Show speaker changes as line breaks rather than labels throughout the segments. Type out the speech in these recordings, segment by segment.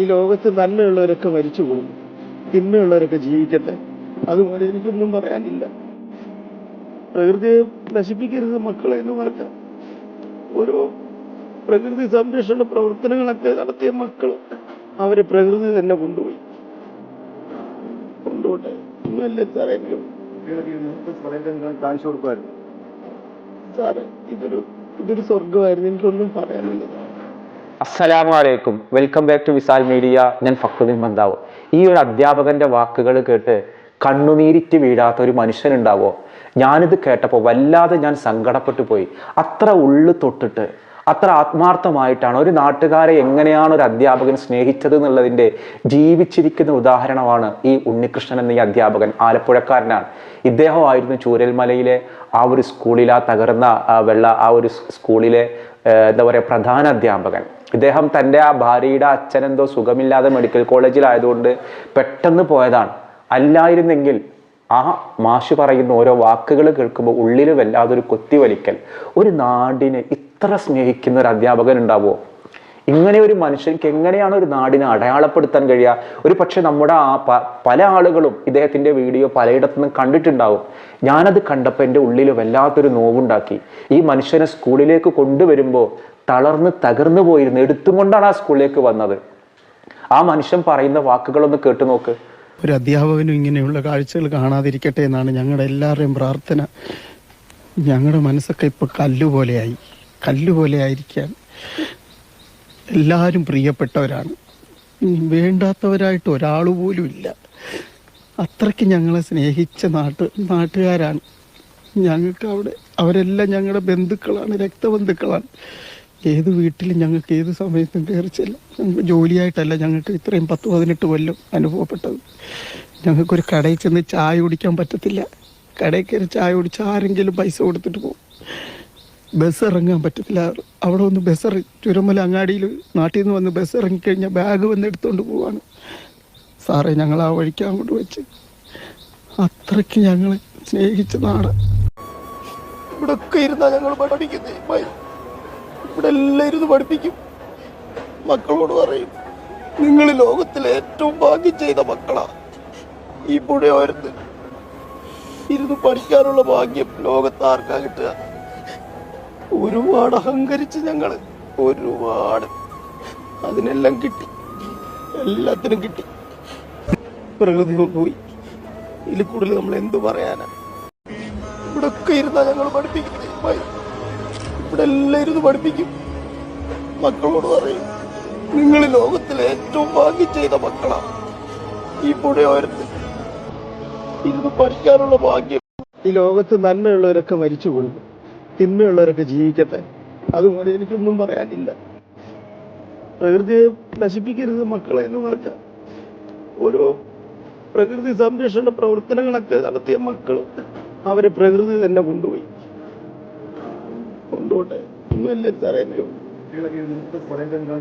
ഈ ലോകത്ത് നന്മയുള്ളവരൊക്കെ മരിച്ചു പോകും. തിന്മയുള്ളവരൊക്കെ ജീവിക്കട്ടെ. അതുപോലെ എനിക്കൊന്നും പറയാനില്ല. പ്രകൃതിയെ നശിപ്പിക്കരുത് മക്കളെ എന്ന് പറഞ്ഞ ഓരോ പ്രകൃതി സംരക്ഷണ പ്രവർത്തനങ്ങളൊക്കെ നടത്തിയ മക്കൾ അവരെ പ്രകൃതി തന്നെ കൊണ്ടുപോയി. കൊണ്ടുപോട്ടെ. ഒന്നുമല്ലേ സാറേ സാറേ ഇതൊരു ഇതൊരു സ്വർഗമായിരുന്നു എനിക്കൊന്നും പറയാനില്ല.
അസ്സലാമു അലൈക്കും welcome back to Visal media ഞാൻ ഫക്രുദ്ദീൻ ബന്ധാവ് ഈ ഒരു അധ്യാപകന്റെ വാക്കുകൾ കേട്ട് കണ്ണുനീരിറ്റ് വീഴാത്ത ഒരു മനുഷ്യനുണ്ടാവോ? ഞാനിത് കേട്ടപ്പോൾ വല്ലാതെ ഞാൻ സങ്കടപ്പെട്ടു പോയി. അത്ര ഉള്ളു തൊട്ടിട്ട് അത്ര ആത്മാർത്ഥമായിട്ടാണ് ഒരു നാട്ടുകാരെ എങ്ങനെയാണ് ഒരു അധ്യാപകൻ സ്നേഹിച്ചത് എന്നുള്ളതിന്റെ ജീവിച്ചിരിക്കുന്ന ഉദാഹരണമാണ് ഈ ഉണ്ണികൃഷ്ണൻ എന്ന ഈ അധ്യാപകൻ ആലപ്പുഴക്കാരനാണ്. ഇദ്ദേഹമായിരുന്നു ചൂരൽമലയിലെ ആ ഒരു സ്കൂളിൽ ആ തകർന്ന വെള്ള ആ ഒരു സ്കൂളിലെ എന്താ പറയുക പ്രധാന അധ്യാപകൻ. ഇദ്ദേഹം തന്റെ ആ ഭാര്യയുടെ അച്ഛനെന്തോ സുഖമില്ലാതെ മെഡിക്കൽ കോളേജിലായതുകൊണ്ട് പെട്ടെന്ന് പോയതാണ്. അല്ലായിരുന്നെങ്കിൽ ആ മാഷ് പറയുന്ന ഓരോ വാക്കുകൾ കേൾക്കുമ്പോൾ ഉള്ളിൽ വല്ലാതൊരു കൊത്തിവലിക്കൽ. ഒരു നാടിനെ ഇത്ര സ്നേഹിക്കുന്ന ഒരു അധ്യാപകൻ ഉണ്ടാവുമോ ഇങ്ങനെ ഒരു മനുഷ്യൻക്ക് എങ്ങനെയാണ് ഒരു നാടിനെ അടയാളപ്പെടുത്താൻ കഴിയുക? ഒരു പക്ഷെ നമ്മുടെ ആ പല ആളുകളും ഇദ്ദേഹത്തിന്റെ വീഡിയോ പലയിടത്തു നിന്നും കണ്ടിട്ടുണ്ടാവും. ഞാനത് കണ്ടപ്പോൾ എന്റെ ഉള്ളിൽ വല്ലാത്തൊരു നോവുണ്ടാക്കി. ഈ മനുഷ്യനെ സ്കൂളിലേക്ക് കൊണ്ടുവരുമ്പോൾ തളർന്ന് തകർന്നു പോയിരുന്നു എടുത്തുകൊണ്ടാണ് ആ സ്കൂളിലേക്ക് വന്നത്. ആ മനുഷ്യൻ പറയുന്ന വാക്കുകളൊന്ന് കേട്ടു നോക്ക്.
ഒരു അധ്യാപകനും ഇങ്ങനെയുള്ള കാഴ്ചകൾ കാണാതിരിക്കട്ടെ എന്നാണ് ഞങ്ങളുടെ എല്ലാവരുടെയും പ്രാർത്ഥന. ഞങ്ങളുടെ മനസ്സൊക്കെ ഇപ്പൊ കല്ലുപോലെയായി. കല്ലുപോലെ ആയിരിക്കാൻ എല്ലാവരും പ്രിയപ്പെട്ടവരാണ്. വേണ്ടാത്തവരായിട്ട് ഒരാൾ പോലും ഇല്ല. അത്രയ്ക്ക് ഞങ്ങളെ സ്നേഹിച്ച നാട്ട് നാട്ടുകാരാണ്. ഞങ്ങൾക്ക് അവിടെ അവരെല്ലാം ഞങ്ങളുടെ ബന്ധുക്കളാണ് രക്തബന്ധുക്കളാണ്. ഏത് വീട്ടിലും ഞങ്ങൾക്ക് ഏത് സമയത്തും കയറി ജോലിയായിട്ടല്ല ഞങ്ങൾക്ക് ഇത്രയും പത്ത് പതിനെട്ട് കൊല്ലം അനുഭവപ്പെട്ടത്. ഞങ്ങൾക്കൊരു കടയിൽ ചെന്ന് ചായ കുടിക്കാൻ പറ്റത്തില്ല. കടയിൽ കയറി ചായ കുടിച്ച് ആരെങ്കിലും പൈസ കൊടുത്തിട്ട് പോകും. ബസ് ഇറങ്ങാൻ പറ്റത്തില്ല. അവിടെ ഒന്ന് ബസ് ചുരമല അങ്ങാടിയിൽ നാട്ടിൽ നിന്ന് വന്ന് ബസ് ഇറങ്ങിക്കഴിഞ്ഞാൽ ബാഗ് വന്ന് എടുത്തുകൊണ്ട് പോവാണ്. സാറേ ഞങ്ങൾ ആ വഴിക്ക് അങ്ങോട്ട് വെച്ച്. അത്രയ്ക്ക് ഞങ്ങൾ സ്നേഹിച്ച നാട്. ഇവിടെ ഒക്കെ ഇരുന്നാ ഞങ്ങൾ പഠിക്കുന്നേ ഇവിടെ എല്ലാം ഇരുന്ന് പഠിപ്പിക്കും. മക്കളോട് പറയും നിങ്ങൾ ലോകത്തിലെ ഏറ്റവും ഭാഗ്യം ചെയ്ത മക്കളാ. ഈ പുഴയോരത്ത് ഇരുന്ന് പഠിക്കാനുള്ള ഭാഗ്യം ലോകത്ത് ആർക്കാ കിട്ടുക. ഒരുപാട് അഹങ്കരിച്ച് ഞങ്ങൾ ഒരുപാട്. അതിനെല്ലാം കിട്ടി. എല്ലാത്തിനും കിട്ടി. പ്രകൃതി പോയി. ഇതിൽ കൂടുതൽ നമ്മൾ എന്തു പറയാനാ? ഇവിടെ ഒക്കെ ഇരുന്നാ ഞങ്ങൾ പഠിപ്പിക്കുന്നത് ഇവിടെ എല്ലാം ഇരുന്ന് പഠിപ്പിക്കും. മക്കളോട് പറയും നിങ്ങൾ ലോകത്തിലെ ഏറ്റവും ഭാഗ്യം ചെയ്ത മക്കളാ. ഈ പുഴയോരത്ത് ഇരുന്ന് പഠിക്കാനുള്ള ഭാഗ്യം. ഈ ലോകത്ത് നന്മയുള്ളവരൊക്കെ മരിച്ചു കൊടുക്കും തിന്മയുള്ളവരൊക്കെ ജീവിക്കട്ടെ? അതുപോലെ എനിക്കൊന്നും പറയാനില്ല. പ്രകൃതിയെ നശിപ്പിക്കരുത് മക്കളെ എന്ന് പറഞ്ഞ ഓരോ പ്രകൃതി സംരക്ഷണ പ്രവർത്തനങ്ങളൊക്കെ നടത്തിയ മക്കൾ അവരെ പ്രകൃതി തന്നെ കൊണ്ടുപോയി. കൊണ്ടുപോട്ടെ ഒന്നുമല്ലേ സാറേ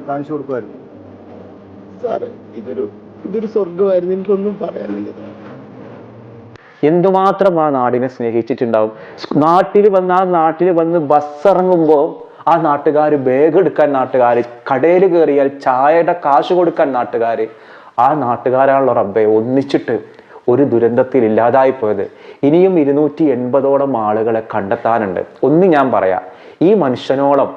കാണിച്ചു കൊടുക്കുമായിരുന്നു.
സാറേ ഇതൊരു ഇതൊരു സ്വർഗമായിരുന്നു എനിക്കൊന്നും പറയാനില്ല.
എന്തുമാത്രം ആ നാടിനെ സ്നേഹിച്ചിട്ടുണ്ടാവും? നാട്ടിൽ വന്ന് ആ നാട്ടിൽ വന്ന് ബസ് ഇറങ്ങുമ്പോൾ ആ നാട്ടുകാർ ബാഗ് എടുക്കാൻ നാട്ടുകാർ കടയിൽ കയറിയാൽ ചായയുടെ കാശ് കൊടുക്കാൻ നാട്ടുകാർ ആ നാട്ടുകാരാണല്ലോ റബ്ബെ ഒന്നിച്ചിട്ട് ഒരു ദുരന്തത്തിൽ ഇല്ലാതായി പോയത് ഇനിയും ഇരുന്നൂറ്റി എൺപതോളം ആളുകളെ കണ്ടെത്താനുണ്ട്. ഒന്ന് ഞാൻ പറയാം ഈ മനുഷ്യനോളം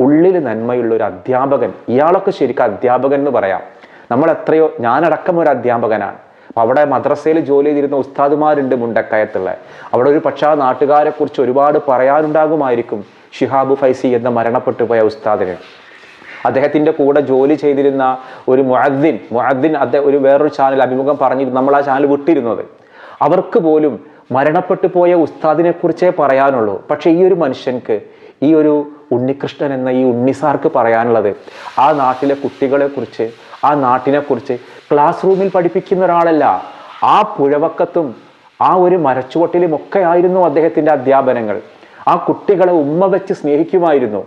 ഉള്ളിൽ നന്മയുള്ള ഒരു അധ്യാപകൻ ഇയാളൊക്കെ ശരിക്കും അധ്യാപകൻ എന്ന് പറയാം. നമ്മൾ എത്രയോ ഞാനടക്കം ഒരു അധ്യാപകനാണ്. അപ്പൊ അവിടെ മദ്രസയിൽ ജോലി ചെയ്തിരുന്ന ഉസ്താദുമാരുണ്ട് മുണ്ടക്കയത്തുള്ള. അവിടെ ഒരു പക്ഷേ ആ നാട്ടുകാരെ കുറിച്ച് ഒരുപാട് പറയാനുണ്ടാകുമായിരിക്കും ഷിഹാബ് ഫൈസി എന്ന മരണപ്പെട്ടു പോയ ഉസ്താദിന്. അദ്ദേഹത്തിന്റെ കൂടെ ജോലി ചെയ്തിരുന്ന ഒരു മുഅദ്ദിൻ മുഅദ്ദിൻ അദ്ദേഹം ഒരു വേറൊരു ചാനൽ അഭിമുഖം പറഞ്ഞിരുന്നു നമ്മൾ ആ ചാനൽ വിട്ടിരുന്നത്. അവർക്ക് പോലും മരണപ്പെട്ടു പോയ ഉസ്താദിനെ കുറിച്ചേ പറയാനുള്ളൂ. പക്ഷേ ഈ ഒരു മനുഷ്യൻക്ക് ഈ ഒരു ഉണ്ണികൃഷ്ണൻ എന്ന ഈ ഉണ്ണിസാർക്ക് പറയാനുള്ളത് ആ നാട്ടിലെ കുട്ടികളെ കുറിച്ച് ആ നാട്ടിനെ കുറിച്ച് ക്ലാസ് റൂമിൽ പഠിപ്പിക്കുന്ന ഒരാളല്ല. ആ പുഴവക്കത്തും ആ ഒരു മരച്ചുവട്ടിലും ഒക്കെ ആയിരുന്നു അദ്ദേഹത്തിന്റെ അധ്യാപനങ്ങൾ. ആ കുട്ടികളെ ഉമ്മ വെച്ച് സ്നേഹിക്കുമായിരുന്നു.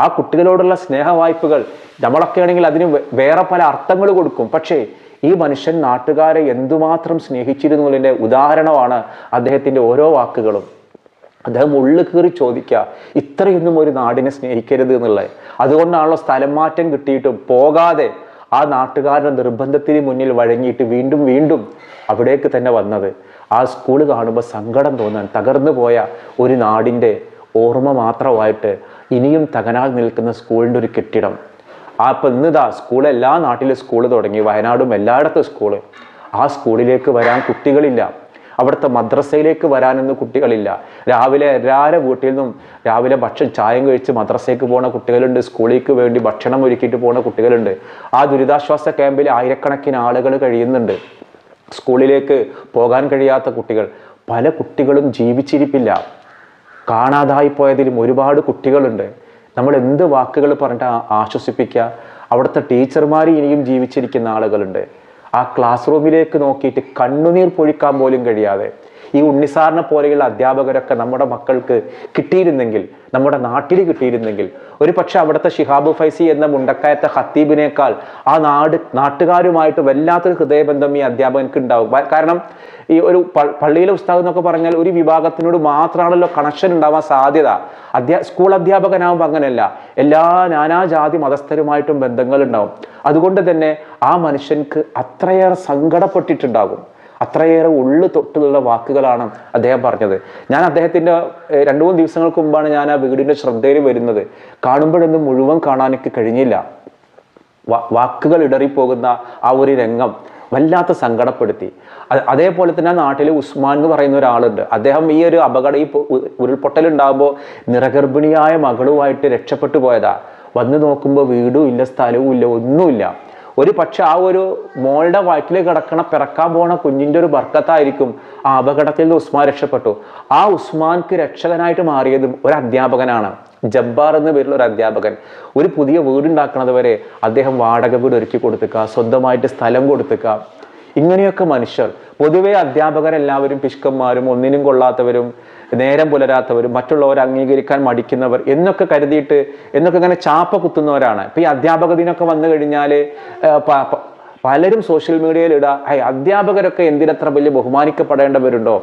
ആ കുട്ടികളോടുള്ള സ്നേഹവായ്പകൾ നമ്മളൊക്കെ ആണെങ്കിൽ അതിന് വേറെ പല അർത്ഥങ്ങൾ കൊടുക്കും. പക്ഷേ ഈ മനുഷ്യൻ നാട്ടുകാരെ എന്തുമാത്രം സ്നേഹിച്ചിരുന്നു എന്നതിന്റെ ഉദാഹരണമാണ് അദ്ദേഹത്തിന്റെ ഓരോ വാക്കുകളും. അദ്ദേഹം ഉള്ളു കീറി ചോദിക്കുക ഇത്രയൊന്നും ഒരു നാടിനെ സ്നേഹിക്കരുത് എന്നുള്ളത്. അതുകൊണ്ടാണല്ലോ സ്ഥലം മാറ്റം കിട്ടിയിട്ടും പോകാതെ ആ നാട്ടുകാരുടെ നിർബന്ധത്തിന് മുന്നിൽ വഴങ്ങിയിട്ട് വീണ്ടും വീണ്ടും അവിടേക്ക് തന്നെ വന്നത്. ആ സ്കൂൾ കാണുമ്പോൾ സങ്കടം തോന്നാൻ തകർന്നു പോയ ഒരു നാടിന്റെ ഓർമ്മ മാത്രമായിട്ട് ഇനിയും തകനാൽ നിൽക്കുന്ന സ്കൂളിന്റെ ഒരു കെട്ടിടം. ആ ഇപ്പം ഇന്നിതാ സ്കൂൾ എല്ലാ നാട്ടിലും സ്കൂൾ തുടങ്ങി. വയനാടും എല്ലായിടത്തും സ്കൂൾ ആ സ്കൂളിലേക്ക് വരാൻ കുട്ടികളില്ല. അവിടുത്തെ മദ്രസയിലേക്ക് വരാനൊന്നും കുട്ടികളില്ല. രാവിലെ എല്ലാവരും വീട്ടിൽ നിന്നും രാവിലെ ഭക്ഷണം ചായം കഴിച്ച് മദ്രസയ്ക്ക് പോകുന്ന കുട്ടികളുണ്ട് സ്കൂളിലേക്ക് വേണ്ടി ഭക്ഷണം ഒരുക്കിയിട്ട് പോകുന്ന കുട്ടികളുണ്ട്. ആ ദുരിതാശ്വാസ ക്യാമ്പിൽ ആയിരക്കണക്കിന് ആളുകൾ കഴിയുന്നുണ്ട്. സ്കൂളിലേക്ക് പോകാൻ കഴിയാത്ത കുട്ടികൾ. പല കുട്ടികളും ജീവിച്ചിരിപ്പില്ല. കാണാതായി പോയതിലും ഒരുപാട് കുട്ടികളുണ്ട്. നമ്മൾ എന്ത് വാക്കുകൾ പറഞ്ഞിട്ട് ആശ്വസിപ്പിക്കുക? അവിടുത്തെ ടീച്ചർമാർ ഇനിയും ജീവിച്ചിരിക്കുന്ന ആളുകളുണ്ട്. ആ ക്ലാസ് റൂമിലേക്ക് നോക്കിയിട്ട് കണ്ണുനീർ പൊഴിക്കാൻ പോലും കഴിയാതെ ഈ ഉണ്ണിസാറിനെ പോലെയുള്ള അധ്യാപകരൊക്കെ നമ്മുടെ മക്കൾക്ക് കിട്ടിയിരുന്നെങ്കിൽ നമ്മുടെ നാട്ടിൽ കിട്ടിയിരുന്നെങ്കിൽ ഒരു പക്ഷെ അവിടുത്തെ ഷിഹാബു ഫൈസി എന്ന മുണ്ടക്കയത്തെ ഹത്തീബിനേക്കാൾ ആ നാട് നാട്ടുകാരുമായിട്ട് വല്ലാത്തൊരു ഹൃദയബന്ധം ഈ അധ്യാപകർക്ക് ഉണ്ടാവും. കാരണം ഈ ഒരു പള്ളിയിലെ ഉസ്താദ് എന്നൊക്കെ പറഞ്ഞാൽ ഒരു വിഭാഗത്തിനോട് മാത്രമാണല്ലോ കണക്ഷൻ ഉണ്ടാവാൻ സാധ്യത. അധ്യാ സ്കൂൾ അധ്യാപകനാകുമ്പോൾ അങ്ങനെയല്ല. എല്ലാ നാനാജാതി മതസ്ഥരുമായിട്ടും ബന്ധങ്ങൾ ഉണ്ടാവും അതുകൊണ്ട് തന്നെ ആ മനുഷ്യൻക്ക് അത്രയേറെ സങ്കടപ്പെട്ടിട്ടുണ്ടാകും. അത്രയേറെ ഉള്ളു തൊട്ടുള്ള വാക്കുകളാണ് അദ്ദേഹം പറഞ്ഞത്. ഞാൻ അദ്ദേഹത്തിന്റെ രണ്ടു മൂന്ന് ദിവസങ്ങൾക്ക് മുമ്പാണ് ഞാൻ ആ വീടിന്റെ ശ്രദ്ധയിൽ വരുന്നത്. കാണുമ്പോഴൊന്നും മുഴുവൻ കാണാനൊക്കെ കഴിഞ്ഞില്ല. വാക്കുകൾ ഇടറിപ്പോകുന്ന ആ ഒരു രംഗം വല്ലാത്ത സങ്കടപ്പെടുത്തി. അതേപോലെ തന്നെ നാട്ടിൽ ഉസ്മാൻ എന്ന് പറയുന്ന ഒരാളുണ്ട്. അദ്ദേഹം ഈ ഒരു അപകടം ഈ ഉരുൾപൊട്ടലുണ്ടാകുമ്പോൾ നിറഗർഭിണിയായ മകളുമായിട്ട് രക്ഷപ്പെട്ടു പോയതാ. വന്ന് നോക്കുമ്പോൾ വീടും ഇല്ല സ്ഥലവും ഇല്ല ഒന്നുമില്ല. ഒരു പക്ഷെ ആ ഒരു മോളുടെ വയറ്റിൽ കിടക്കണ പിറക്കാൻ പോണ കുഞ്ഞിന്റെ ഒരു ബർക്കത്തായിരിക്കും ആ അപകടത്തിൽ നിന്ന് ഉസ്മാൻ രക്ഷപ്പെട്ടു. ആ ഉസ്മാൻക്ക് രക്ഷകനായിട്ട് മാറിയതും ഒരു അധ്യാപകനാണ്. ജബ്ബാർ എന്ന പേരിലുള്ള ഒരു അധ്യാപകൻ. ഒരു പുതിയ വീടുണ്ടാക്കുന്നത് വരെ അദ്ദേഹം വാടക വീട് ഒരുക്കി കൊടുത്തുക സ്വന്തമായിട്ട് സ്ഥലം കൊടുത്തുക ഇങ്ങനെയൊക്കെ മനുഷ്യർ. പൊതുവെ അധ്യാപകരെല്ലാവരും പിഷ്കന്മാരും ഒന്നിനും കൊള്ളാത്തവരും നേരം പുലരാത്തവർ മറ്റുള്ളവരെ അംഗീകരിക്കാൻ മടിക്കുന്നവർ എന്നൊക്കെ കരുതിയിട്ട് എന്നൊക്കെ ഇങ്ങനെ ചാപ്പ കുത്തുന്നവരാണ്. ഇപ്പം ഈ അധ്യാപക ദിനമൊക്കെ വന്നു കഴിഞ്ഞാൽ പലരും സോഷ്യൽ മീഡിയയിൽ ഇടാ "ഹൈ, അധ്യാപകരൊക്കെ എന്തിനത്ര വലിയ ബഹുമാനിക്കപ്പെടേണ്ടവരുണ്ടോ?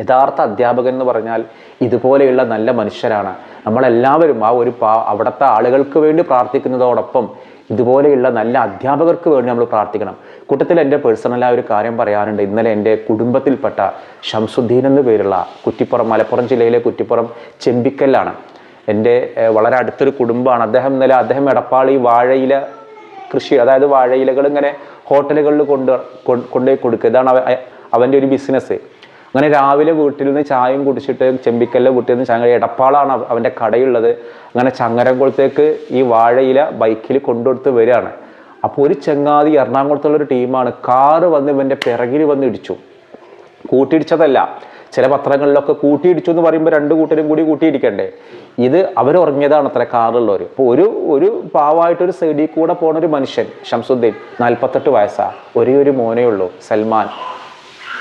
യഥാർത്ഥ അധ്യാപകൻ എന്ന് പറഞ്ഞാൽ ഇതുപോലെയുള്ള നല്ല മനുഷ്യരാണ്. നമ്മളെല്ലാവരും ആ ഒരു പാ അവിടുത്തെ ആളുകൾക്ക് വേണ്ടി പ്രാർത്ഥിക്കുന്നതോടൊപ്പം ഇതുപോലെയുള്ള നല്ല അധ്യാപകർക്ക് വേണ്ടി നമ്മൾ പ്രാർത്ഥിക്കണം. കൂട്ടത്തിൽ എന്റെ പേഴ്സണലായ ഒരു കാര്യം പറയാനുണ്ട്. ഇന്നലെ എന്റെ കുടുംബത്തിൽപ്പെട്ട ഷംസുദ്ദീൻ എന്ന പേരുള്ള കുറ്റിപ്പുറം മലപ്പുറം ജില്ലയിലെ കുറ്റിപ്പുറം ചെമ്പിക്കല്ലാണ്. എന്റെ വളരെ അടുത്തൊരു കുടുംബമാണ്. അദ്ദേഹം ഇന്നലെ അദ്ദേഹം എടപ്പാളി വാഴയില കൃഷി അതായത് വാഴയിലകൾ ഇങ്ങനെ ഹോട്ടലുകളിൽ കൊണ്ട് കൊണ്ടുപോയി കൊടുക്കുക. ഇതാണ് അവ- അവന്റെ ഒരു ബിസിനസ് അങ്ങനെ രാവിലെ വീട്ടിൽ നിന്ന് ചായയും കുടിച്ചിട്ട് ചെമ്പിക്കല്ല വീട്ടിൽ നിന്ന് ചങ്ങര എടപ്പാളാണ് അവ- അവന്റെ കടയുള്ളത്. അങ്ങനെ ചങ്ങരംകുളത്തേക്ക് ഈ വാഴയില ബൈക്കിൽ കൊണ്ടുകൊടുത്ത് വരികയാണ്. അപ്പോൾ ഒരു ചങ്ങാതി എറണാകുളത്തുള്ള ഒരു ടീമാണ് കാറ് വന്ന് ഇവന്റെ പിറകിൽ വന്ന് ഇടിച്ചു. കൂട്ടിയിടിച്ചതല്ല. ചില പത്രങ്ങളിലൊക്കെ കൂട്ടിയിടിച്ചു എന്ന് പറയുമ്പോൾ രണ്ട് കൂട്ടരും കൂടി കൂട്ടിയിടിക്കണ്ടേ? ഇത് അവരുറങ്ങിയതാണ് അത്ര കാറുള്ളവർ അപ്പോൾ ഒരു ഒരു പാവമായിട്ടൊരു സൈഡിൽ കൂടെ പോണ ഒരു മനുഷ്യൻ ഷംസുദ്ദീൻ നാൽപ്പത്തെട്ട് വയസ്സാണ് ഒരേ ഒരു മോനേ ഉള്ളൂ സൽമാൻ.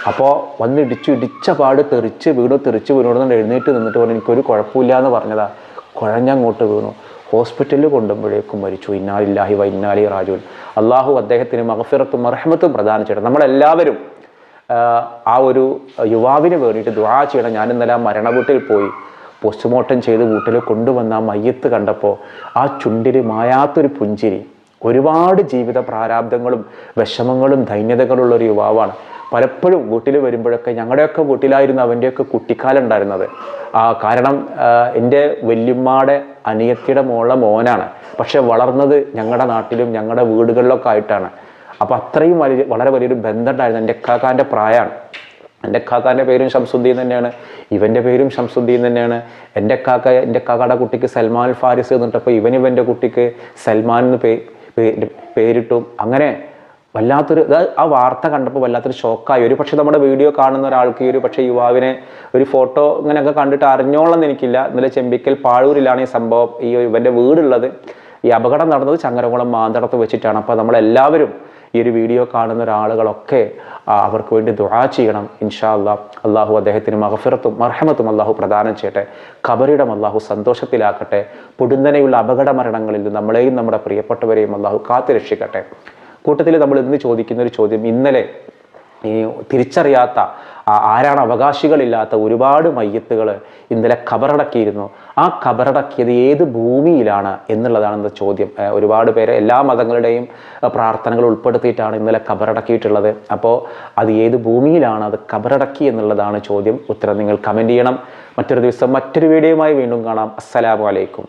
അപ്പോൾ വന്ന് ഇടിച്ചു ഇടിച്ച പാട് തെറിച്ച് വീണു തെറിച്ച് വീണോടുന്ന് എഴുന്നേറ്റ് നിന്നിട്ട് പറഞ്ഞു എനിക്കൊരു കുഴപ്പമില്ല എന്ന് പറഞ്ഞതാ. കുഴഞ്ഞങ്ങോട്ട് വീണു. ഹോസ്പിറ്റലിൽ കൊണ്ടുമ്പോഴേക്കും മരിച്ചു. ഇന്നാലില്ലാഹി വ ഇന്നാലി റാജുൻ അള്ളാഹു അദ്ദേഹത്തിന് മഹഫിറത്തും മർഹമത്തും പ്രദാനം ചെയ്യണം നമ്മളെല്ലാവരും ആ ഒരു യുവാവിന് വേണ്ടിയിട്ട് ദുവാ ചെയ്യണം. ഞാൻ ഇന്നലെ ആ മരണ വീട്ടിൽ പോയി പോസ്റ്റ്മോർട്ടം ചെയ്ത് വീട്ടിൽ കൊണ്ടുവന്ന ആ മയ്യത്ത് കണ്ടപ്പോൾ ആ ചുണ്ടിൽ മായാത്തൊരു പുഞ്ചിരി ഒരുപാട് ജീവിത പ്രാരാബ്ദങ്ങളും വിഷമങ്ങളും ദൈന്യതകളുള്ള ഒരു യുവാവാണ്. പലപ്പോഴും വീട്ടിൽ വരുമ്പോഴൊക്കെ ഞങ്ങളുടെയൊക്കെ വീട്ടിലായിരുന്നു അവന്റെയൊക്കെ കുട്ടിക്കാലം ഉണ്ടായിരുന്നത്. ആ കാരണം എന്റെ വല്യമ്മയുടെ അനിയത്തിയുടെ മോളെ മോനാണ്. പക്ഷെ വളർന്നത് ഞങ്ങളുടെ നാട്ടിലും ഞങ്ങളുടെ വീടുകളിലൊക്കെ ആയിട്ടാണ്. അപ്പം അത്രയും വലിയ വളരെ വലിയൊരു ബന്ധം ഉണ്ടായിരുന്നു എന്റെ കാക്കാന്റെ പ്രായമാണ് എന്റെ കാക്കാന്റെ പേരും ഷംസുദ്ദീൻ തന്നെയാണ്. ഇവന്റെ പേരും ഷംസുദ്ദീൻ തന്നെയാണ്. എന്റെ കാക്ക എന്റെ കാക്കയുടെ കുട്ടിക്ക് സൽമാൻ ഫാരിസ് എന്നിട്ടപ്പോൾ ഇവൻ ഇവന്റെ കുട്ടിക്ക് സൽമാൻ എന്ന് പേ പേരിട്ടു അങ്ങനെ വല്ലാത്തൊരു ആ വാർത്ത കണ്ടപ്പോൾ വല്ലാത്തൊരു ഷോക്കായി ഒരു പക്ഷേ നമ്മുടെ വീഡിയോ കാണുന്ന ഒരാൾക്ക് ഈ ഒരു പക്ഷേ യുവാവിനെ ഒരു ഫോട്ടോ ഇങ്ങനെയൊക്കെ കണ്ടിട്ട് അറിഞ്ഞോളെന്ന് എനിക്കില്ല. ഇന്നലെ ചെമ്പിക്കൽ പാഴൂരിലാണ് ഈ സംഭവം. ഈ ഇവന്റെ വീടുള്ളത്. ഈ അപകടം നടന്നത് ചങ്ങരകുളം മാന്തടത്ത് വെച്ചിട്ടാണ്. അപ്പോൾ നമ്മളെല്ലാവരും ഈ ഒരു വീഡിയോ കാണുന്ന ഒരാളുകളൊക്കെ അവർക്ക് വേണ്ടി ദുആ ചെയ്യണം ഇൻഷാ അല്ലാ അള്ളാഹു അദ്ദേഹത്തിന് മഹഫിറത്തും മർഹമത്തും അള്ളാഹു പ്രദാനം ചെയ്യട്ടെ. ഖബറിടം അള്ളാഹു സന്തോഷത്തിലാക്കട്ടെ. പൊടുന്നനെയുള്ള അപകട മരണങ്ങളിൽ നമ്മളെയും നമ്മുടെ പ്രിയപ്പെട്ടവരെയും അള്ളാഹു കാത്തു രക്ഷിക്കട്ടെ. കൂട്ടത്തിൽ നമ്മൾ ഇന്ന് ചോദിക്കുന്ന ഒരു ചോദ്യം ഇന്നലെ ഈ തിരിച്ചറിയാത്ത ആരാണ് അവകാശികളില്ലാത്ത ഒരുപാട് മയ്യത്തുകൾ ഇന്നലെ ഖബറടക്കിയിരുന്നു. ആ ഖബറടക്കിയത് ഏത് ഭൂമിയിലാണ് എന്നുള്ളതാണ് ഇന്ന് ചോദ്യം ഒരുപാട് പേര് എല്ലാ മതങ്ങളുടെയും പ്രാർത്ഥനകൾ ഉൾപ്പെടുത്തിയിട്ടാണ് ഇന്നലെ ഖബറടക്കിയിട്ടുള്ളത്. അപ്പോൾ അത് ഏത് ഭൂമിയിലാണ് അത് ഖബറടക്കി എന്നുള്ളതാണ് ചോദ്യം. ഉത്തരം നിങ്ങൾ കമന്റ് ചെയ്യണം. മറ്റൊരു ദിവസം മറ്റൊരു വീഡിയോയുമായി വീണ്ടും കാണാം. അസ്സലാമു അലൈക്കും.